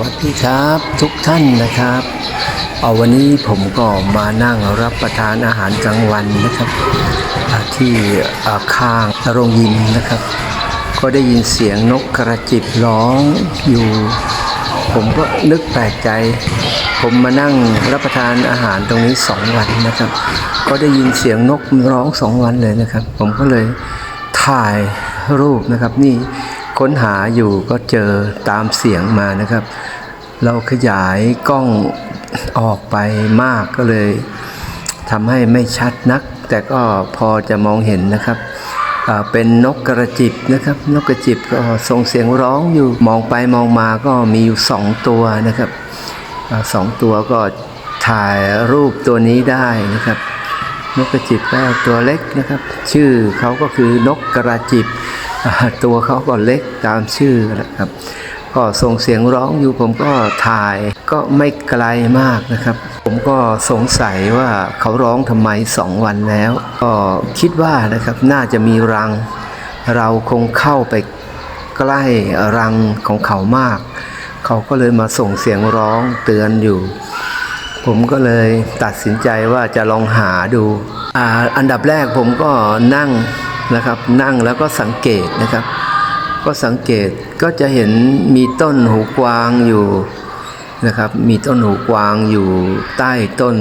วัสดีครับทุกท่านนะครับเอาวันนี้ผมก็มานั่งรับประทานอาหารกลางวันนะครับที่อ่าข้างโรงยิมนะครับ ก็ได้ยินเสียงนกกระจิบร้องอยู่ ผมก็นึกแปลกใจ ผมมานั่งรับประทานอาหารตรงนี้สองวันนะครับ ก็ได้ยินเสียงนกร้องสองวันเลยนะครับ ผมก็เลยถ่ายรูปนะครับนี่ ค้นหาอยู่ก็เจอตามเสียงมานะครับ เราขยายกล้องออกไปมากก็เลยทำให้ไม่ชัดนัก แต่ก็พอจะมองเห็นนะครับเป็นนกกระจิบนะครับ นกกระจิบก็ส่งเสียงร้องอยู่มองไปมองมาก็มีอยู่สองตัวนะครับอสองตัวก็ถ่ายรูปตัวนี้ได้นะครับ นกกระจิบก็ตัวเล็กนะครับ ชื่อเขาก็คือนกกระจิบ ตัวเขาก็เล็กตามชื่อนะครับ ก็ส่งเสียงร้องอยู่ผมก็ถ่ายก็ไม่ไกลมากนะครับ ผมก็สงสัยว่าเขาร้องทำไมสองวันแล้ว ก็คิดว่านะครับน่าจะมีรัง เราคงเข้าไปใกล้รังของเขามาก เขาก็เลยมาส่งเสียงร้องเตือนอยู่ ผมก็เลยตัดสินใจว่าจะลองหาดูออันดับแรกผมก็นั่งนะครับนั่งแล้วก็สังเกตนะครับ ก็สังเกตก็จะเห็นมีต้นหูกวางอยู่นะครับมีต้นหูกวางอยู่ใต้ต้น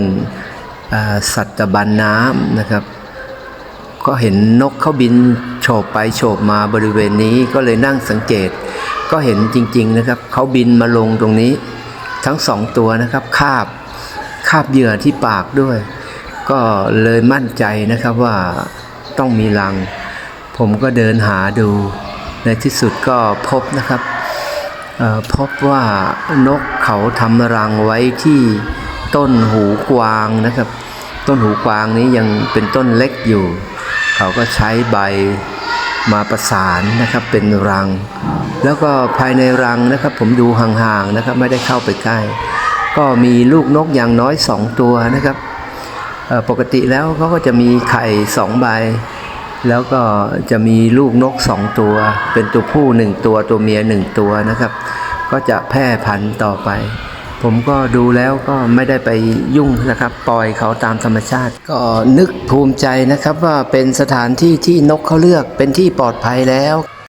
สัตบันน้ำนะครับ ก็เห็นนกเขาบินโฉบไปโฉบมาบริเวณนี้ก็เลยนั่งสังเกต ก็เห็นจริงๆนะครับเขาบินมาลงตรงนี้ทั้งสองตัวนะครับคาบ คาบเหยื่อที่ปากด้วย ก็เลยมั่นใจนะครับว่าต้องมีรัง ผมก็เดินหาดู ในที่สุดก็พบนะครับพบว่านกเขาทำรังไว้ที่ต้นหูกวางนะครับ ต้นหูกวางนี้ยังเป็นต้นเล็กอยู่ เขาก็ใช้ใบมาประสานนะครับเป็นรัง แล้วก็ภายในรังนะครับ ผมดูห่างๆนะครับ ไม่ได้เข้าไปใกล้ ก็มีลูกนกอย่างน้อยสองตัวนะครับปกติแล้วเขาก็จะมีไข่สองใบ แล้วก็จะมีลูกนกสองตัว เป็นตัวผู้หนึ่งตัวตัวเมียหนึ่งตัวนะครับ ก็จะแพร่พันธุ์ต่อไป ผมก็ดูแล้วก็ไม่ได้ไปยุ่งนะครับ ปล่อยเขาตามธรรมชาติ ก็นึกภูมิใจนะครับว่าเป็นสถานที่ที่นกเขาเลือกเป็นที่ปลอดภัยแล้ว